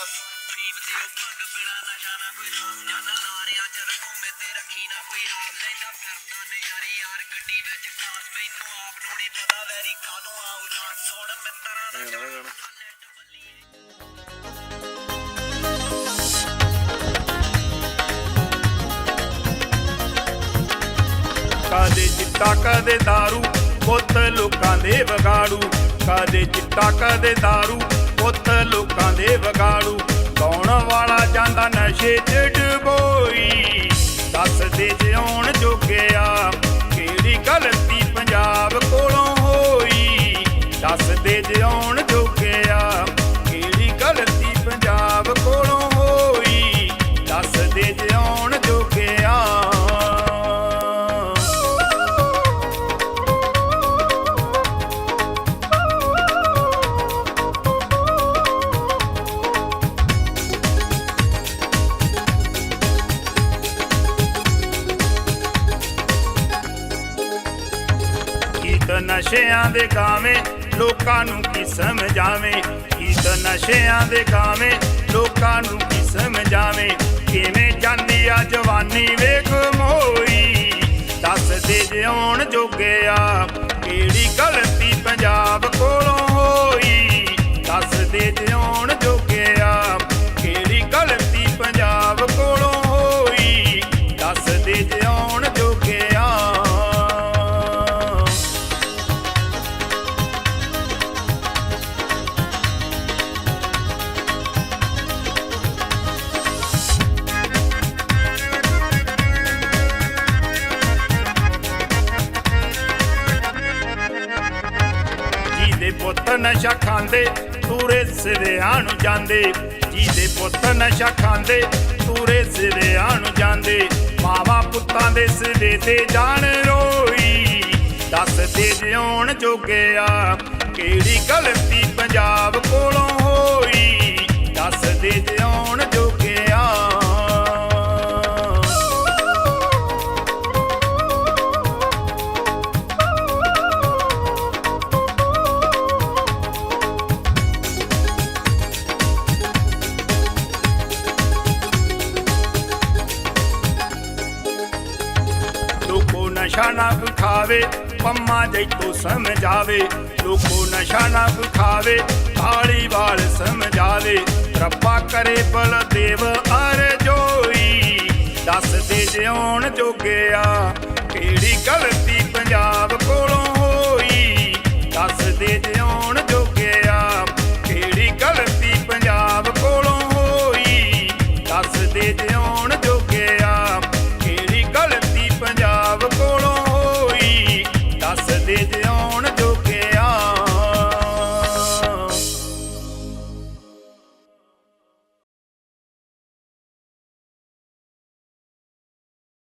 ਬਸ ਫੀਮ ਤੇ ਉਹ ਭੰਗ ਬਿਨਾ ਨਸ਼ਾ ਨਾ ਕੋਈ ਰਾਮ ਜਾਨਾ ਨਾਰਿਆਂ ਚ ਰੱਖੂ ਮੈਂ ਤੇ ਰੱਖੀ ਨਾ ਕੋਈ ਆਪ ਲੈਂਦਾ ਫਿਰਦਾ ਨਜ਼ਾਰੀ ਯਾਰ ਗੱਡੀ ਵਿੱਚ ਖਾਸ ਮੈਨੂੰ ਆਪ ਨੂੰ ਨਹੀਂ ਪਤਾ ਵੈਰੀ ਕਾਦੋਂ ਆਉ ਜਾਂ ਸੁਣ ਮਿੱਤਰਾਂ ਦਾ ਜਾਣ ਨੈਟ ਬੱਲੀ ਕਾਦੇ ਚਿੱਟਾ ਕਦੇ दारू ਪੁੱਤ ਲੋਕਾਂ ਦੇ ਵਿਗਾੜੂ ਕਾਦੇ ਚਿੱਟਾ ਕਦੇ दारू ਪੁੱਤ ਲੋਕਾਂ ਦੇ ਵਿਗਾੜੂ। ਕੌਣ ਵਾਲਾ ਜਾਂਦਾ ਨਸ਼ੇ ਚ ਡਬੋਈ। ਦੱਸ ਦੇ ਜਿਉਣ ਜੋਗਿਆ ਕਿਹੜੀ ਗਲਤੀ ਪੰਜਾਬ ਕੋਲੋਂ ਹੋਈ? ਦੱਸ ਦੇ ਜਿਉਣ ਜੋ ਗੀਤ ਨਸ਼ਿਆਂ ਦੇ ਗਾਵੇਂ, ਲੋਕਾਂ ਨੂੰ ਕੀ ਸਮਝਾਵੇਂ? ਗੀਤ ਨਸ਼ਿਆਂ ਦੇ ਗਾਵੇਂ, ਲੋਕਾਂ ਨੂੰ ਕੀ ਸਮਝਾਵੇਂ? ਕਿਵੇਂ ਜਾਂਦੀ ਆ ਜਵਾਨੀ ਵੇਖ ਮੋਈ? ਦੱਸ ਦੇ ਜਿਉਣ ਜੋਗਿਆ ਨਸ਼ਾ ਖਾਂਦੇ, ਤੂਰੇ ਸਿਰਿਆਂ ਨੂੰ ਜਾਂਦੇ। ਜਿਹਦੇ ਪੁੱਤ ਨਸ਼ਾ ਖਾਂਦੇ, ਤੂਰੇ ਸਿਰਿਆਂ ਨੂੰ ਜਾਂਦੇ। ਮਾਵਾ ਪੁੱਤਾਂ ਦੇ ਸਿਰੇ ਤੇ ਜਾਣ ਰੋਈ। ਦੱਸ ਦੇ ਜਿਉਣ ਜੋਗਿਆ ਕਿਹੜੀ ਗਲਤੀ ਪੰਜਾਬ ਕੋਲੋਂ ਹੋਈ? ਦੱਸ ਦੇ ਜਿਉਣ ਨਸ਼ਾ ਨਾ ਖਾਵੇ, ਪੰਮਾ ਜੈਤੋ ਸਮਝਾਵੇ। ਲੋਕੋ ਨਸ਼ਾ ਨਾ ਖਾਵੇ ਤਾਲੀ ਵਾਲ ਸਮਝਾਵੇ। ਰੱਬਾ ਕਰੇ ਬਲਦੇਵ ਅਰ ਜੋਈ, ਦੱਸ ਦੇ ਜਿਉਣ ਜੋਗਿਆ, ਕਿਹੜੀ ਗਲਤੀ ਪੰਜਾਬ ਕੋਲੋਂ